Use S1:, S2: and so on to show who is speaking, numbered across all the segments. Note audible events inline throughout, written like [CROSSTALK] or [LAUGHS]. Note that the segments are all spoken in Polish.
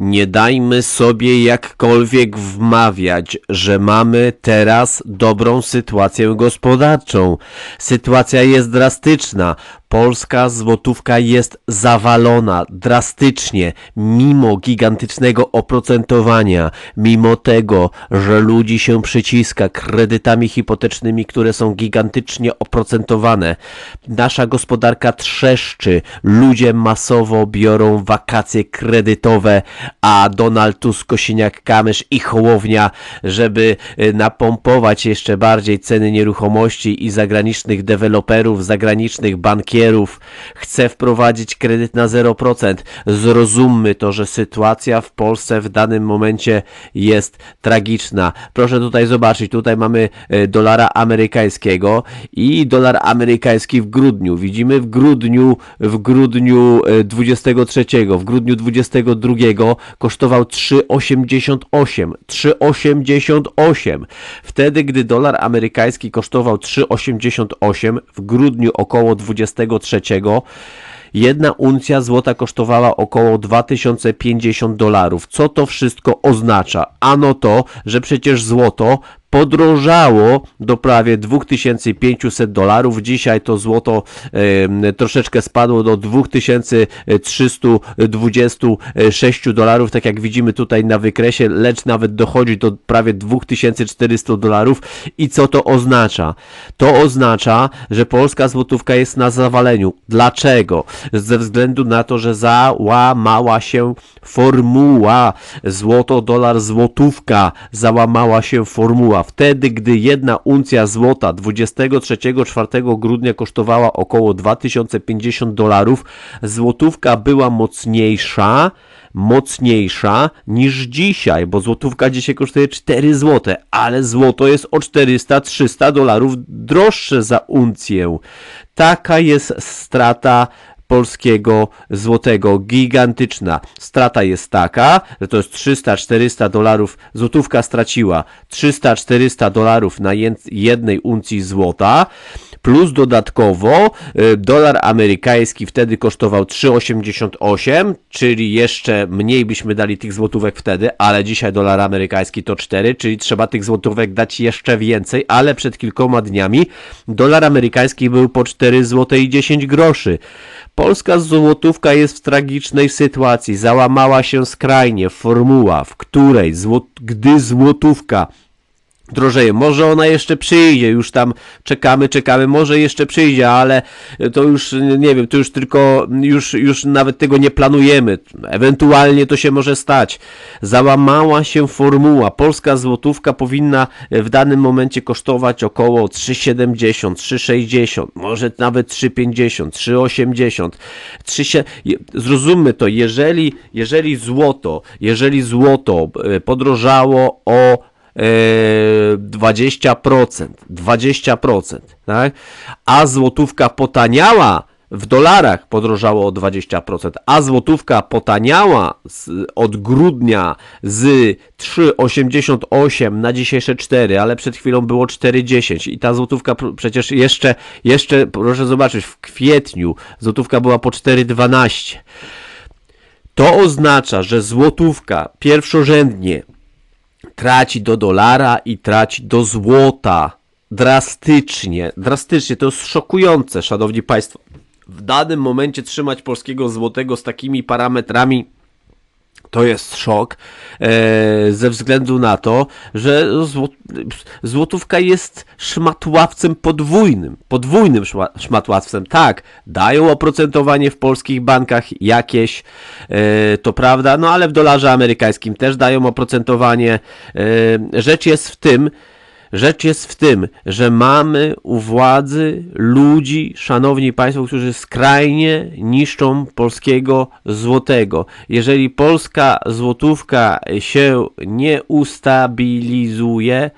S1: Nie dajmy sobie jakkolwiek wmawiać, że mamy teraz dobrą sytuację gospodarczą. Sytuacja jest drastyczna. Polska złotówka jest zawalona drastycznie, mimo gigantycznego oprocentowania, mimo tego, że ludzi się przyciska kredytami hipotecznymi, które są gigantycznie oprocentowane. Nasza gospodarka trzeszczy, ludzie masowo biorą wakacje kredytowe, a Donald Tusk, Kosiniak-Kamysz i Hołownia, żeby y, napompować jeszcze bardziej ceny nieruchomości i zagranicznych deweloperów, zagranicznych bankierów, chce wprowadzić kredyt na 0%. Zrozummy to, że sytuacja w Polsce w danym momencie jest tragiczna. Proszę tutaj zobaczyć, tutaj mamy y, dolara amerykańskiego i dolar amerykański w grudniu. Widzimy w grudniu, w grudniu y, 23, w grudniu 22 kosztował 3,88. 3,88. Wtedy, gdy dolar amerykański kosztował 3,88, w grudniu około 23, jedna uncja złota kosztowała około 2050 dolarów. Co to wszystko oznacza? Ano to, że przecież złoto podrożało do prawie 2500 dolarów. Dzisiaj to złoto troszeczkę spadło do 2326 dolarów, tak jak widzimy tutaj na wykresie, lecz nawet dochodzi do prawie 2400 dolarów. I co to oznacza? To oznacza, że polska złotówka jest na zawaleniu. Dlaczego? Ze względu na to, że załamała się formuła złoto, dolar, złotówka, załamała się formuła wtedy, gdy jedna uncja złota 23-4 grudnia kosztowała około 2050 dolarów, złotówka była mocniejsza, mocniejsza niż dzisiaj, bo złotówka dzisiaj kosztuje 4 złote, ale złoto jest o 400-300 dolarów droższe za uncję. Taka jest strata polskiego złotego. Gigantyczna. Strata jest taka, że to jest 300-400 dolarów. Złotówka straciła 300-400 dolarów na jednej uncji złota. Plus dodatkowo y, dolar amerykański wtedy kosztował 3,88, czyli jeszcze mniej byśmy dali tych złotówek wtedy, ale dzisiaj dolar amerykański to 4, czyli trzeba tych złotówek dać jeszcze więcej, ale przed kilkoma dniami dolar amerykański był po 4 zł i 10 groszy. Polska złotówka jest w tragicznej sytuacji. Załamała się skrajnie formuła, w której złot gdy złotówka drożeje. Może ona jeszcze przyjdzie, już tam czekamy, czekamy, może jeszcze przyjdzie, ale to już nie wiem, to już tylko, już, już nawet tego nie planujemy. Ewentualnie to się może stać. Załamała się formuła. Polska złotówka powinna w danym momencie kosztować około 3,70, 3,60, może nawet 3,50, 3,80. 3, zrozummy to, jeżeli, jeżeli złoto, jeżeli złoto e, podrożało o 20%, 20%, tak? A złotówka potaniała w dolarach podrożało o 20%, a złotówka potaniała z, od grudnia z 3,88 na dzisiejsze 4, ale przed chwilą było 4,10 i ta złotówka przecież jeszcze, jeszcze proszę zobaczyć, w kwietniu złotówka była po 4,12. To oznacza, że złotówka pierwszorzędnie traci do dolara i traci do złota. Drastycznie, drastycznie. To jest szokujące, szanowni państwo. W danym momencie trzymać polskiego złotego z takimi parametrami to jest szok e, ze względu na to, że złotówka jest szmatławcem podwójnym, podwójnym szmatławcem. Tak, dają oprocentowanie w polskich bankach jakieś, e, to prawda, no ale w dolarze amerykańskim też dają oprocentowanie. E, rzecz jest w tym, Rzecz jest w tym, że mamy u władzy ludzi, szanowni państwo, którzy skrajnie niszczą polskiego złotego. Jeżeli polska złotówka się nie ustabilizuje,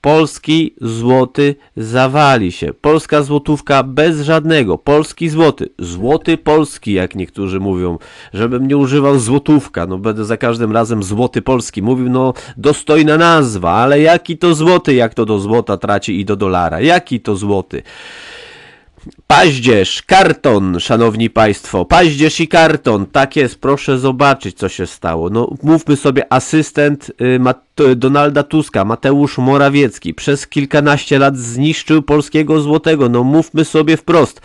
S1: polski złoty zawali się. Polska złotówka bez żadnego. Polski złoty. Złoty polski, jak niektórzy mówią. Żebym nie używał złotówka. No będę za każdym razem złoty polski mówił. No dostojna nazwa, ale jaki to złoty, jak to do złota traci i do dolara. Jaki to złoty. Paździerz, karton, szanowni państwo, paździerz i karton, tak jest, proszę zobaczyć co się stało. No mówmy sobie, asystent y, Donalda Tuska, Mateusz Morawiecki, przez kilkanaście lat zniszczył polskiego złotego, no mówmy sobie wprost.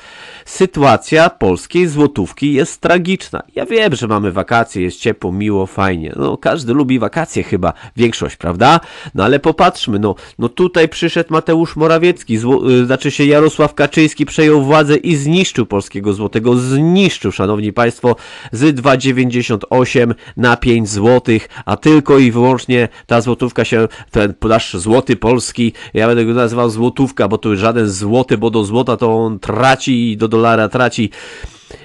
S1: Sytuacja polskiej złotówki jest tragiczna. Ja wiem, że mamy wakacje, jest ciepło, miło, fajnie. No każdy lubi wakacje chyba, większość, prawda? No ale popatrzmy, no, no tutaj przyszedł Mateusz Morawiecki, zło- y, znaczy się Jarosław Kaczyński przejął władzę i zniszczył polskiego złotego, zniszczył, szanowni państwo, z 2,98 na 5 złotych, a tylko i wyłącznie ta złotówka się, ten nasz złoty polski, ja będę go nazywał złotówka, bo to żaden złoty, bo do złota to on traci i do dolara traci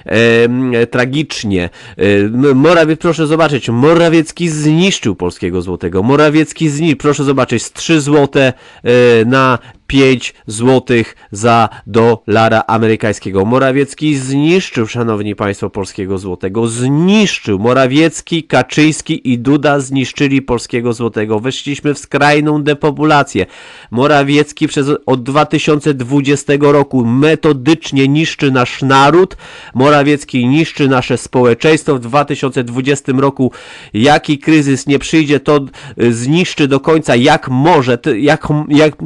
S1: e, tragicznie. E, Morawie, proszę zobaczyć, Morawiecki zniszczył polskiego złotego. Morawiecki zniszczył, proszę zobaczyć, z 3 złote e, na 5 złotych za dolara amerykańskiego. Morawiecki zniszczył, szanowni państwo, polskiego złotego. Zniszczył. Morawiecki, Kaczyński i Duda zniszczyli polskiego złotego. Weszliśmy w skrajną depopulację. Morawiecki przez, od 2020 roku metodycznie niszczy nasz naród. Morawiecki niszczy nasze społeczeństwo. W 2020 roku jaki kryzys nie przyjdzie, to y, zniszczy do końca jak może, jak, jak,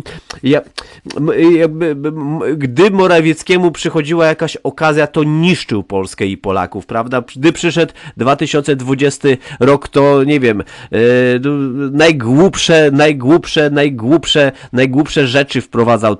S1: jak jakby, m- gdy Morawieckiemu przychodziła jakaś okazja, to niszczył Polskę i Polaków, prawda? Gdy przyszedł 2020 rok, to nie wiem, e, no, najgłupsze, najgłupsze, najgłupsze, najgłupsze rzeczy wprowadzał,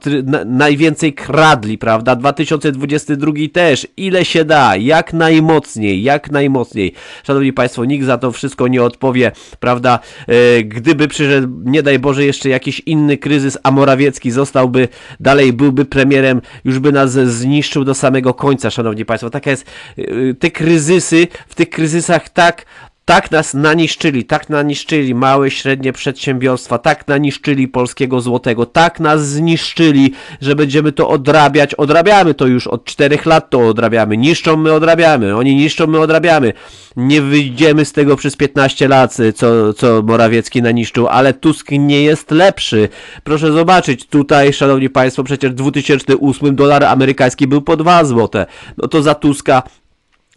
S1: najwięcej kradli, prawda? 2022 też, ile się da, jak najmocniej, jak najmocniej. Szanowni Państwo, nikt za to wszystko nie odpowie, prawda? E, gdyby przyszedł, nie daj Boże, jeszcze jakiś inny kryzys, a Morawiecki zostałby dalej, byłby premierem, już by nas zniszczył do samego końca, szanowni państwo. Taka jest, yy, te kryzysy, w tych kryzysach tak, tak nas naniszczyli, tak naniszczyli małe, średnie przedsiębiorstwa, tak naniszczyli polskiego złotego, tak nas zniszczyli, że będziemy to odrabiać. Odrabiamy to już od czterech lat, to odrabiamy. Niszczą, my odrabiamy. Oni niszczą, my odrabiamy. Nie wyjdziemy z tego przez 15 lat, co, co Morawiecki naniszczył, ale Tusk nie jest lepszy. Proszę zobaczyć, tutaj, szanowni państwo, przecież w 2008 dolar amerykański był po 2 złote. No to za Tuska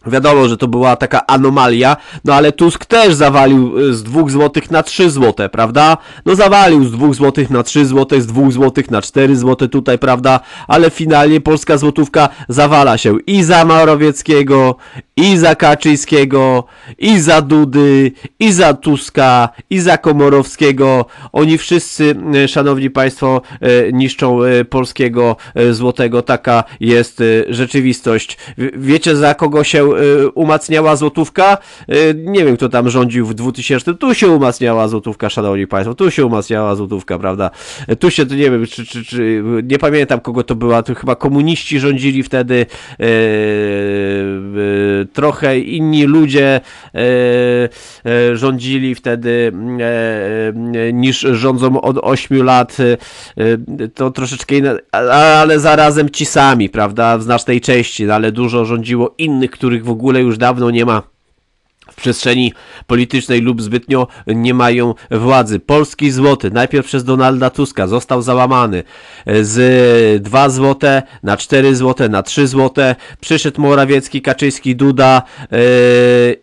S1: Wiadomo, że to była taka anomalia, no ale Tusk też zawalił y, z 2 złotych na 3 złote, prawda? No zawalił z 2 złotych na 3 złote, z 2 złotych na 4 złote tutaj, prawda? Ale finalnie polska złotówka zawala się i za Morawieckiego, i za Kaczyńskiego, i za Dudy, i za Tuska, i za Komorowskiego. Oni wszyscy, y, szanowni państwo, y, niszczą polskiego złotego. Taka jest rzeczywistość. Wiecie za kogo się y, umacniała złotówka? Y, Nie wiem kto tam rządził w 2000. Tu się umacniała złotówka, szanowni państwo. Tu się umacniała złotówka, prawda? Tu się, to nie wiem, czy, czy, czy nie pamiętam kogo to była. To chyba komuniści rządzili wtedy. y, Trochę inni ludzie rządzili wtedy niż rządzą od 8 lat. To troszeczkę inne, ale zarazem ci sami, prawda? W znacznej części, no ale dużo rządziło innych, których w ogóle już dawno nie ma w przestrzeni politycznej lub zbytnio nie mają władzy. Polski złoty, najpierw przez Donalda Tuska, został załamany z 2 złote na 4 złote, na 3 złote. Przyszedł Morawiecki, Kaczyński, Duda yy,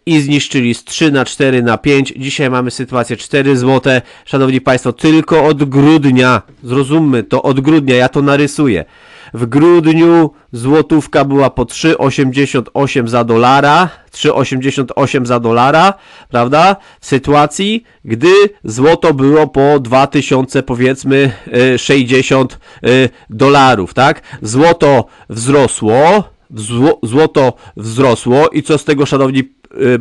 S1: i zniszczyli z 3 na 4 na 5. Dzisiaj mamy sytuację 4 złote. Szanowni Państwo, tylko od grudnia, zrozummy to, od grudnia, ja to narysuję. W grudniu złotówka była po 3,88 za dolara, 3,88 za dolara, prawda? W sytuacji, gdy złoto było po 2000 powiedzmy y, 60 y, dolarów, tak? Złoto wzrosło, zło, złoto wzrosło i co z tego, szanowni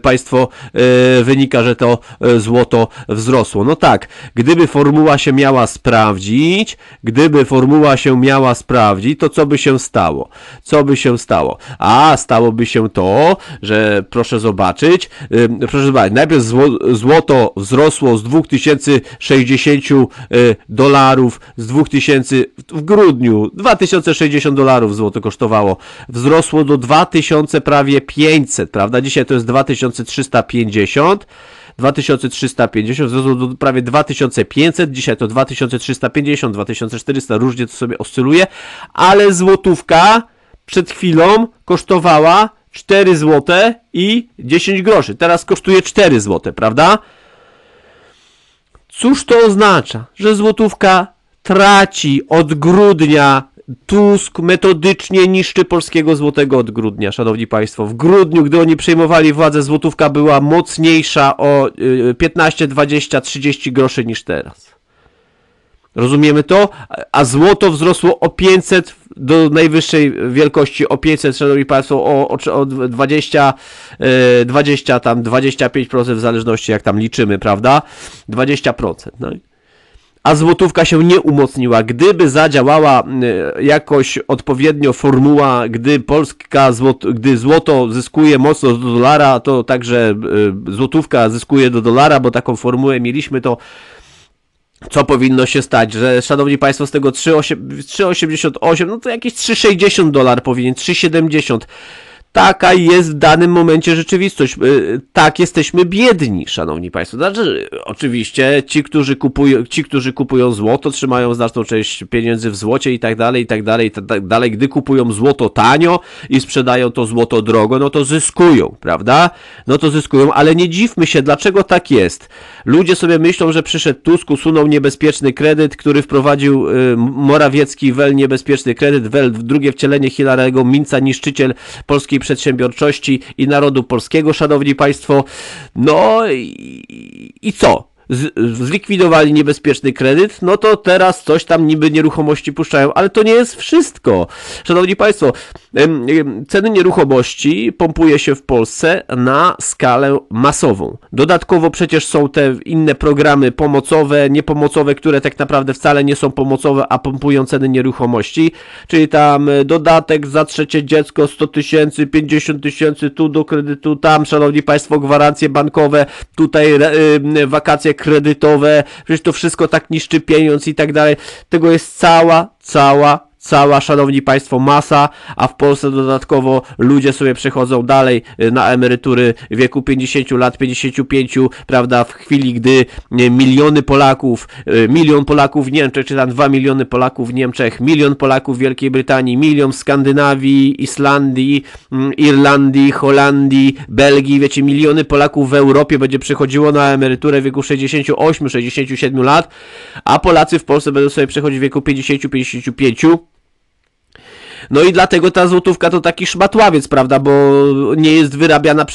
S1: Państwo, y, wynika, że to y, złoto wzrosło. No tak, gdyby formuła się miała sprawdzić, gdyby formuła się miała sprawdzić, to co by się stało? Co by się stało? A, stałoby się to, że proszę zobaczyć, y, proszę zobaczyć, najpierw zło, złoto wzrosło z 2060 y, dolarów, z 2000 w grudniu, 2060 dolarów złoto kosztowało, wzrosło do 2000 prawie 500, prawda? Dzisiaj to jest 2350. 2350, wzrosło do prawie 2500, dzisiaj to 2350, 2400, różnie to sobie oscyluje, ale złotówka przed chwilą kosztowała 4 zł i 10 groszy. Teraz kosztuje 4 zł, prawda? Cóż to oznacza? Że złotówka traci od grudnia. Tusk metodycznie niszczy polskiego złotego od grudnia, szanowni państwo. W grudniu, gdy oni przejmowali władzę, złotówka była mocniejsza o y, 15, 20, 30 groszy niż teraz. Rozumiemy to? A złoto wzrosło o 500 do najwyższej wielkości o 500, szanowni państwo, o, o, o 20, e, 20 tam 25% w zależności jak tam liczymy, prawda? 20%. No. A złotówka się nie umocniła. Gdyby zadziałała e, jakoś odpowiednio formuła, gdy polska złoto, gdy złoto zyskuje mocno do dolara, to także e, złotówka zyskuje do dolara, bo taką formułę mieliśmy, to co powinno się stać, że szanowni państwo z tego 3,8 3,88, no to jakieś 3,60 dolar powinien, 3,70. Taka jest w danym momencie rzeczywistość. Y, Tak jesteśmy biedni, szanowni państwo. Znaczy, oczywiście ci, którzy kupują, ci, którzy kupują złoto, trzymają znaczną część pieniędzy w złocie i tak dalej, i tak dalej, i tak dalej. Gdy kupują złoto tanio i sprzedają to złoto drogo, no to zyskują, prawda? No to zyskują, ale nie dziwmy się, dlaczego tak jest. Ludzie sobie myślą, że przyszedł Tusk, usunął niebezpieczny kredyt, który wprowadził y, Morawiecki, wel niebezpieczny kredyt, wel drugie wcielenie Hilarego Minca, niszczyciel polskiej przedsiębiorczości i narodu polskiego, szanowni państwo. No i, i co? Zlikwidowali niebezpieczny kredyt, no to teraz coś tam niby nieruchomości puszczają, ale to nie jest wszystko. Szanowni Państwo, ceny nieruchomości pompuje się w Polsce na skalę masową. Dodatkowo przecież są te inne programy pomocowe, niepomocowe, które tak naprawdę wcale nie są pomocowe, a pompują ceny nieruchomości, czyli tam e, dodatek za trzecie dziecko 100 tysięcy, 50 tysięcy tu do kredytu, tam, szanowni państwo, gwarancje bankowe, tutaj re, kredytowe, przecież to wszystko tak niszczy pieniądz i tak dalej. Tego jest cała, cała cała, szanowni państwo, masa, a w Polsce dodatkowo ludzie sobie przechodzą dalej y, na emerytury w wieku 50 lat, 55, prawda, w chwili, gdy miliony Polaków, y, milion Polaków w Niemczech, czy tam 2 miliony Polaków w Niemczech, milion Polaków w Wielkiej Brytanii, milion w Skandynawii, Islandii, mm, Irlandii, Holandii, Belgii, wiecie, miliony Polaków w Europie będzie przechodziło na emeryturę w wieku 68-67 lat, a Polacy w Polsce będą sobie przechodzić w wieku 50-55. No i dlatego ta złotówka to taki szmatławiec, prawda, bo nie jest wyrabiana,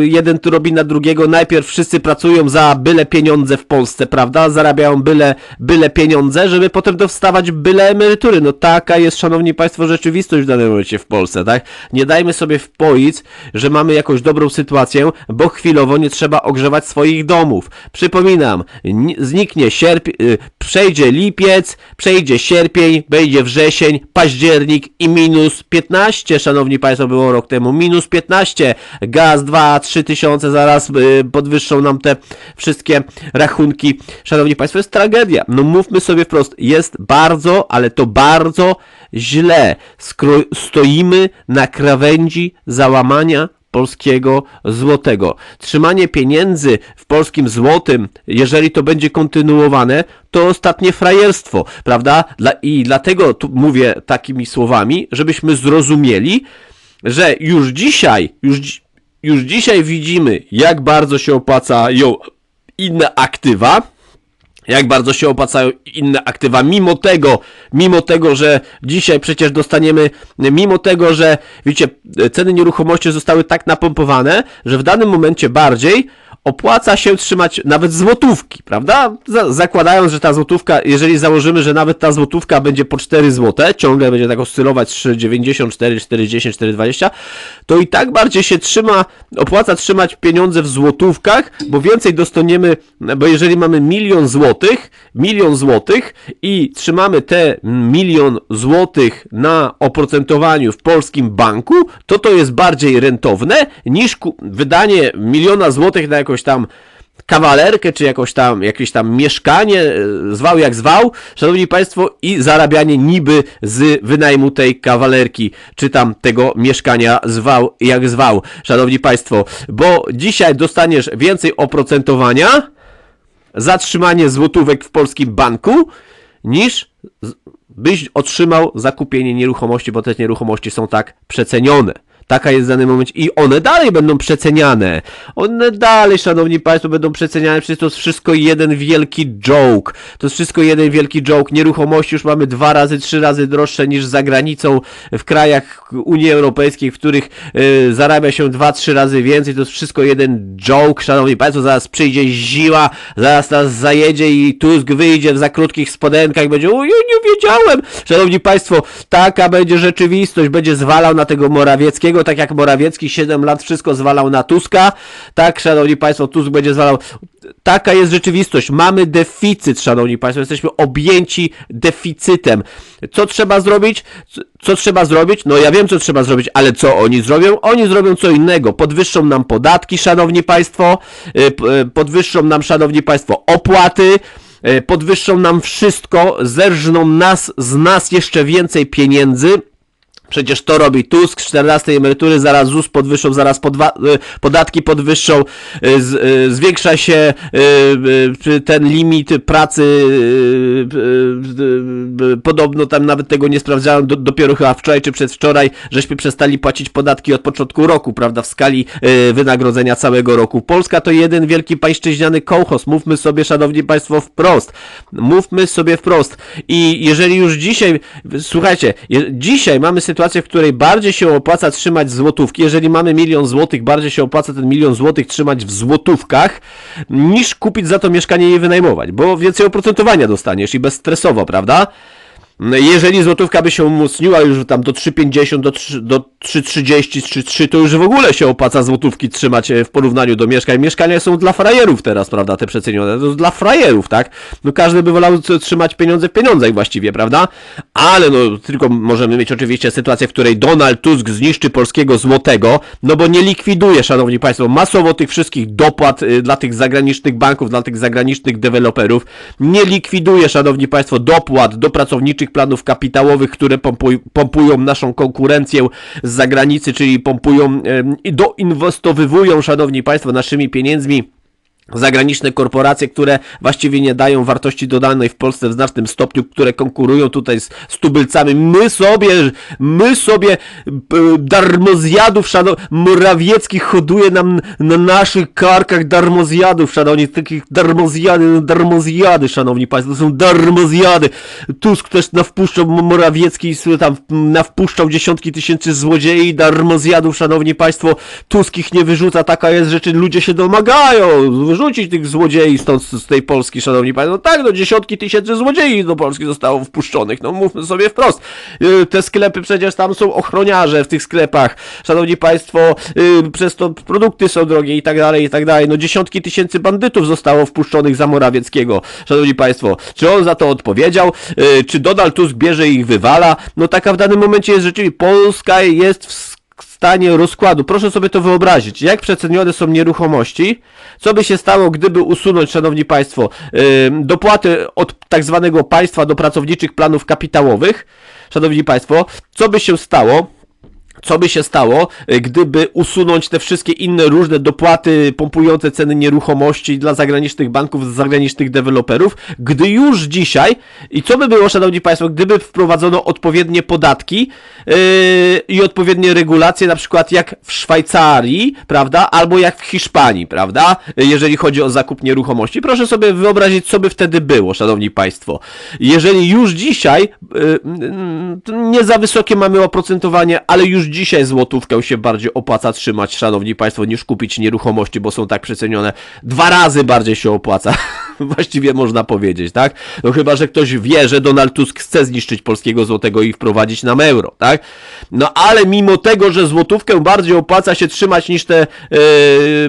S1: jeden tu robi na drugiego, najpierw wszyscy pracują za byle pieniądze w Polsce, prawda, zarabiają byle, byle pieniądze, żeby potem dostawać byle emerytury, no taka jest, szanowni państwo, rzeczywistość w danym momencie w Polsce, tak, nie dajmy sobie wpoić, że mamy jakąś dobrą sytuację, bo chwilowo nie trzeba ogrzewać swoich domów, przypominam, ni- zniknie sierp, y, przejdzie lipiec, przejdzie sierpień, będzie wrzesień, październik i minus 15, szanowni państwo, było rok temu, minus 15, gaz 2, 3 tysiące, zaraz y, podwyższą nam te wszystkie rachunki, szanowni państwo, jest tragedia, no mówmy sobie wprost, jest bardzo, ale to bardzo źle, Skro- stoimy na krawędzi załamania polskiego złotego. Trzymanie pieniędzy w polskim złotym, jeżeli to będzie kontynuowane, to ostatnie frajerstwo, prawda? I dlatego tu mówię takimi słowami, żebyśmy zrozumieli, że już dzisiaj, już, już dzisiaj widzimy, jak bardzo się opłacają inne aktywa, jak bardzo się opłacają inne aktywa, mimo tego, mimo tego, że dzisiaj przecież dostaniemy, mimo tego, że wiecie, ceny nieruchomości zostały tak napompowane, że w danym momencie bardziej opłaca się trzymać nawet złotówki, prawda? Za, zakładając, że ta złotówka, jeżeli założymy, że nawet ta złotówka będzie po 4 złote, ciągle będzie tak oscylować 3,90, 4, 4,10, 4,20, to i tak bardziej się trzyma, opłaca trzymać pieniądze w złotówkach, bo więcej dostaniemy, bo jeżeli mamy milion złotych, milion złotych i trzymamy te milion złotych na oprocentowaniu w polskim banku, to to jest bardziej rentowne niż wydanie miliona złotych na jakąś tam kawalerkę, czy jakoś tam, jakieś tam mieszkanie, e, zwał jak zwał, szanowni państwo, i zarabianie niby z wynajmu tej kawalerki, czy tam tego mieszkania zwał jak zwał, szanowni państwo, bo dzisiaj dostaniesz więcej oprocentowania, zatrzymanie złotówek w polskim banku, niż byś otrzymał zakupienie nieruchomości, bo te nieruchomości są tak przecenione. Taka jest w danym momencie i one dalej będą przeceniane. One dalej, szanowni państwo, będą przeceniane. Przecież to jest wszystko jeden wielki joke. To jest wszystko jeden wielki joke. Nieruchomości już mamy dwa razy, trzy razy droższe niż za granicą w krajach Unii Europejskiej, w których y, zarabia się dwa, trzy razy więcej. To jest wszystko jeden joke, szanowni państwo. Zaraz przyjdzie zima, zaraz nas zajedzie i Tusk wyjdzie w za krótkich spodenkach będzie, oj, nie wiedziałem. Szanowni państwo, taka będzie rzeczywistość. Będzie zwalał na tego Morawieckiego tak jak Morawiecki 7 lat wszystko zwalał na Tuska, tak, szanowni państwo, Tusk będzie zwalał. Taka jest rzeczywistość. Mamy deficyt, szanowni państwo, jesteśmy objęci deficytem. Co trzeba zrobić? Co trzeba zrobić? No ja wiem, co trzeba zrobić, ale co oni zrobią? Oni zrobią co innego. Podwyższą nam podatki, szanowni państwo, y, y, podwyższą nam, szanowni państwo, opłaty, y, podwyższą nam wszystko, zerżną nas z nas jeszcze więcej pieniędzy Przecież to robi Tusk, 14 emerytury, zaraz ZUS podwyższą, zaraz podwa, y, podatki podwyższą, y, z, y, zwiększa się ten limit pracy, podobno tam nawet tego nie sprawdzałem, do, dopiero chyba wczoraj czy przedwczoraj, żeśmy przestali płacić podatki od początku roku, prawda, w skali wynagrodzenia całego roku. Polska to jeden wielki pańszczyźniany kołchos, mówmy sobie, szanowni państwo, wprost. Mówmy sobie wprost. I jeżeli już dzisiaj, słuchajcie, dzisiaj mamy sytuację, sytuację, w której bardziej się opłaca trzymać złotówki. Jeżeli mamy milion złotych, bardziej się opłaca ten milion złotych trzymać w złotówkach, niż kupić za to mieszkanie i wynajmować, bo więcej oprocentowania dostaniesz i bezstresowo, prawda? Jeżeli złotówka by się umocniła już tam do 3,50, do, 3, do 3,30, 3,3, to już w ogóle się opłaca złotówki trzymać e, w porównaniu do mieszkań. Mieszkania są dla frajerów teraz, prawda, te przecenione. To jest dla frajerów, tak? No każdy by wolał trzymać pieniądze w pieniądzach właściwie, prawda? Ale no, tylko możemy mieć oczywiście sytuację, w której Donald Tusk zniszczy polskiego złotego, no bo nie likwiduje, szanowni państwo, masowo tych wszystkich dopłat y, dla tych zagranicznych banków, dla tych zagranicznych deweloperów. Nie likwiduje, szanowni państwo, dopłat do pracowniczych planów kapitałowych, które pompuj, pompują naszą konkurencję z zagranicy, czyli pompują i doinwestowywują, szanowni państwo, naszymi pieniędzmi zagraniczne korporacje, które właściwie nie dają wartości dodanej w Polsce w znacznym stopniu, które konkurują tutaj z, z tubylcami. My sobie, my sobie e, darmozjadów, szanowni, Morawiecki hoduje nam na naszych karkach darmozjadów, szanowni, takich darmozjady, darmozjady, szanowni państwo, to są darmozjady. Tusk też nawpuszczał, Morawiecki tam nawpuszczał dziesiątki tysięcy złodziei, darmozjadów, szanowni państwo, Tusk ich nie wyrzuca, taka jest rzeczy, ludzie się domagają, wyrzucić tych złodziei stąd z tej Polski, szanowni państwo. No tak, no dziesiątki tysięcy złodziei do Polski zostało wpuszczonych, no mówmy sobie wprost. Y, te sklepy przecież tam są ochroniarze w tych sklepach, szanowni państwo, y, przez to produkty są drogie i tak dalej, i tak dalej. No dziesiątki tysięcy bandytów zostało wpuszczonych za Morawieckiego, szanowni państwo. Czy on za to odpowiedział? Y, czy Donald Tusk bierze ich wywala? No taka w danym momencie jest rzeczywiście. Polska jest w stanie rozkładu. Proszę sobie to wyobrazić, jak przecenione są nieruchomości, co by się stało, gdyby usunąć, szanowni państwo, dopłaty od tak zwanego państwa do pracowniczych planów kapitałowych, szanowni państwo, co by się stało, co by się stało, y, gdyby usunąć te wszystkie inne różne dopłaty pompujące ceny nieruchomości dla zagranicznych banków, zagranicznych deweloperów, gdy już dzisiaj, i co by było, szanowni państwo, gdyby wprowadzono odpowiednie podatki yy, i odpowiednie regulacje, na przykład jak w Szwajcarii, prawda, albo jak w Hiszpanii, prawda, jeżeli chodzi o zakup nieruchomości. Proszę sobie wyobrazić, co by wtedy było, szanowni państwo. Jeżeli już dzisiaj, yy, nie za wysokie mamy oprocentowanie, ale już dzisiaj złotówkę się bardziej opłaca trzymać, szanowni państwo, niż kupić nieruchomości, bo są tak przecenione. Dwa razy bardziej się opłaca. [LAUGHS] Właściwie można powiedzieć, tak? No chyba, że ktoś wie, że Donald Tusk chce zniszczyć polskiego złotego i wprowadzić nam euro, tak? No ale mimo tego, że złotówkę bardziej opłaca się trzymać niż te, yy,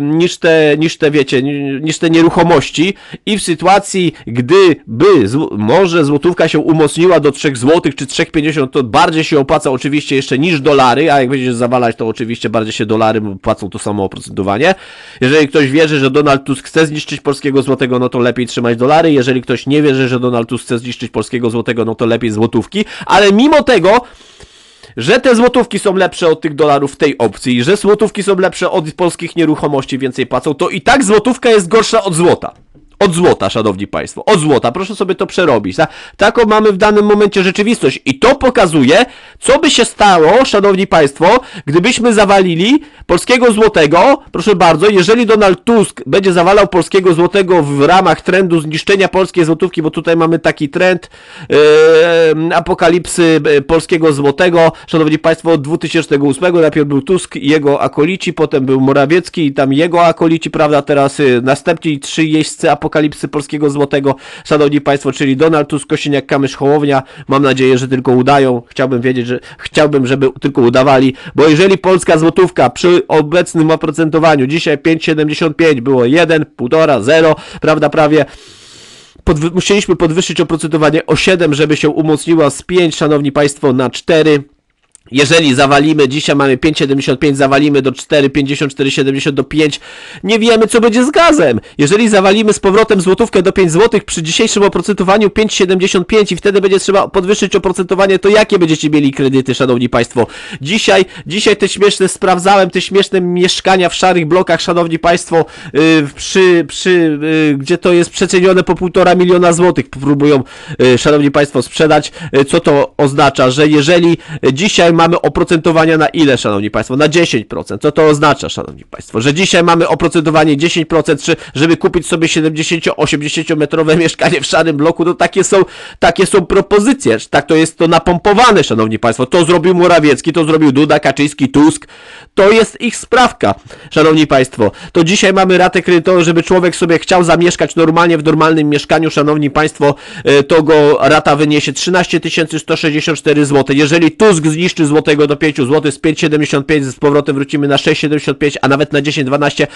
S1: niż te, niż te, wiecie, niż te nieruchomości i w sytuacji, gdyby z, może złotówka się umocniła do 3 złotych czy 3,50, to bardziej się opłaca oczywiście jeszcze niż dolary, a jak będziesz zawalać, to oczywiście bardziej się dolary płacą to samo oprocentowanie. Jeżeli ktoś wierzy, że Donald Tusk chce zniszczyć polskiego złotego, no to lepiej trzymać dolary. Jeżeli ktoś nie wierzy, że Donald Tusk chce zniszczyć polskiego złotego, no to lepiej złotówki. Ale mimo tego, że te złotówki są lepsze od tych dolarów w tej opcji, że złotówki są lepsze od polskich nieruchomości, więcej płacą, to i tak złotówka jest gorsza od złota. Od złota, szanowni państwo, od złota, proszę sobie to przerobić. Ta, taką mamy w danym momencie rzeczywistość i to pokazuje, co by się stało, szanowni państwo, gdybyśmy zawalili polskiego złotego, proszę bardzo, jeżeli Donald Tusk będzie zawalał polskiego złotego w ramach trendu zniszczenia polskiej złotówki, bo tutaj mamy taki trend e, apokalipsy e, polskiego złotego, szanowni państwo, od 2008 najpierw był Tusk i jego akolici, potem był Morawiecki i tam jego akolici, prawda, teraz y, następni trzy jeźdźcy apokalipsy polskiego złotego, szanowni państwo, czyli Donald Tusk, Kosiniak, Kamysz, Hołownia, mam nadzieję, że tylko udają, chciałbym wiedzieć, że chciałbym, żeby tylko udawali, bo jeżeli polska złotówka przy obecnym oprocentowaniu, dzisiaj 5,75 było 1, 1,5, 0, prawda, prawie podwy- musieliśmy podwyższyć oprocentowanie o 7, żeby się umocniła z 5, szanowni państwo, na 4. Jeżeli zawalimy, dzisiaj mamy 5,75, zawalimy do 4,50, 4,70 do 5, nie wiemy co będzie z gazem. Jeżeli zawalimy z powrotem złotówkę do 5 zł przy dzisiejszym oprocentowaniu 5,75 i wtedy będzie trzeba podwyższyć oprocentowanie, to jakie będziecie mieli kredyty, szanowni państwo? Dzisiaj, dzisiaj te śmieszne, sprawdzałem te śmieszne mieszkania w szarych blokach, szanowni państwo, yy, przy, przy, yy, gdzie to jest przecenione po półtora miliona złotych, próbują, yy, szanowni państwo, sprzedać. Yy, co to oznacza? Że jeżeli yy, dzisiaj mamy oprocentowania na ile, szanowni państwo? Na 10%. Co to oznacza, szanowni państwo? Że dzisiaj mamy oprocentowanie 10%, czy żeby kupić sobie 70-80 metrowe [LAUGHS] mieszkanie w szarym bloku, to takie są, takie są propozycje. Tak to jest to napompowane, szanowni państwo. To zrobił Morawiecki, to zrobił Duda, Kaczyński, Tusk. To jest ich sprawka, szanowni państwo. To dzisiaj mamy ratę kredytową, żeby człowiek sobie chciał zamieszkać normalnie w normalnym mieszkaniu, szanowni państwo, e, to go rata wyniesie 13 164 zł. Jeżeli Tusk zniszczy złotego do 5 zł, z 5,75 z powrotem wrócimy na 6,75, a nawet na 10,12.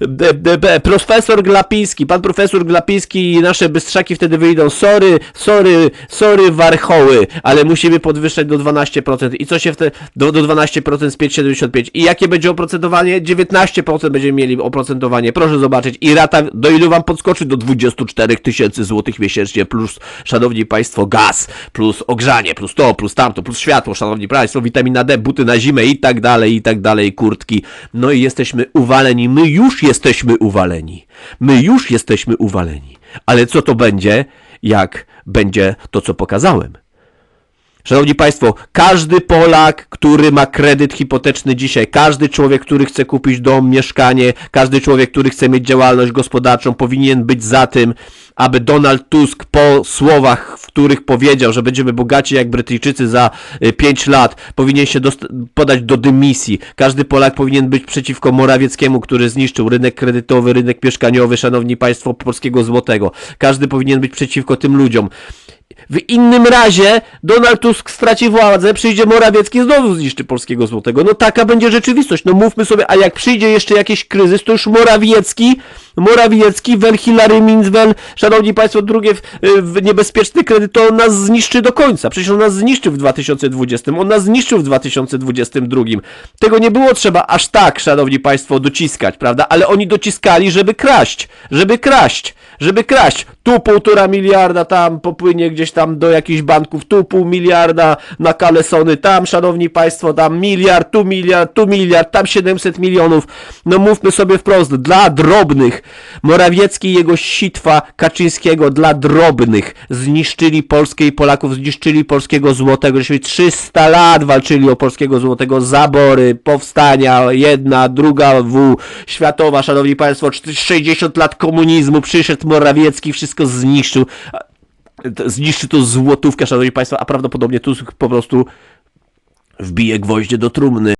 S1: B- b- b- Profesor Glapiński, pan profesor Glapiński i nasze bystrzaki wtedy wyjdą, sorry, sorry, sorry warchoły, ale musimy podwyższać do 12%. I co się wtedy, do, do 12% z 5,75. I jakie będzie oprocentowanie? 19% będziemy mieli oprocentowanie, proszę zobaczyć. I rata, do ilu wam podskoczy? Do 24 tysięcy złotych miesięcznie, plus, szanowni państwo, gaz, plus ogrzanie, plus to, plus tamto, plus światło, szanowni państwo, witamina D, buty na zimę i tak dalej, i tak dalej, kurtki. No i jesteśmy uwaleni, my już jesteśmy uwaleni. My już jesteśmy uwaleni. Ale co to będzie, jak będzie to, co pokazałem? Szanowni Państwo, każdy Polak, który ma kredyt hipoteczny dzisiaj, każdy człowiek, który chce kupić dom, mieszkanie, każdy człowiek, który chce mieć działalność gospodarczą, powinien być za tym, aby Donald Tusk po słowach, w których powiedział, że będziemy bogaci jak Brytyjczycy za 5 lat, powinien się podać do dymisji. Każdy Polak powinien być przeciwko Morawieckiemu, który zniszczył rynek kredytowy, rynek mieszkaniowy, szanowni państwo, polskiego złotego. Każdy powinien być przeciwko tym ludziom. W innym razie Donald Tusk straci władzę, przyjdzie Morawiecki i znowu zniszczy polskiego złotego. No taka będzie rzeczywistość. No mówmy sobie, a jak przyjdzie jeszcze jakiś kryzys, to już Morawiecki, Morawiecki, Wel Hillary Minzwel, szanowni państwo, drugie w, w niebezpieczny kredyt, to on nas zniszczy do końca. Przecież on nas zniszczył w 2020, on nas zniszczył w 2022. Tego nie było trzeba aż tak, szanowni państwo, dociskać, prawda? Ale oni dociskali, żeby kraść, żeby kraść, żeby kraść. Tu półtora miliarda, tam popłynie gdzieś tam do jakichś banków, tu pół miliarda na kalesony, tam, szanowni państwo, tam miliard, tu miliard, tu miliard, tam 700 milionów. No mówmy sobie wprost, dla drobnych. Morawiecki jego sitwa Kaczyńskiego dla drobnych zniszczyli Polskę i Polaków, zniszczyli polskiego złotego. Żeśmy 300 lat walczyli o polskiego złotego, zabory, powstania, jedna, druga W, światowa, szanowni państwo, 60 lat komunizmu, przyszedł Morawiecki, wszystko zniszczył. A- t- Zniszczy to złotówkę, szanowni państwo, a prawdopodobnie tu po prostu wbije gwoździe do trumny.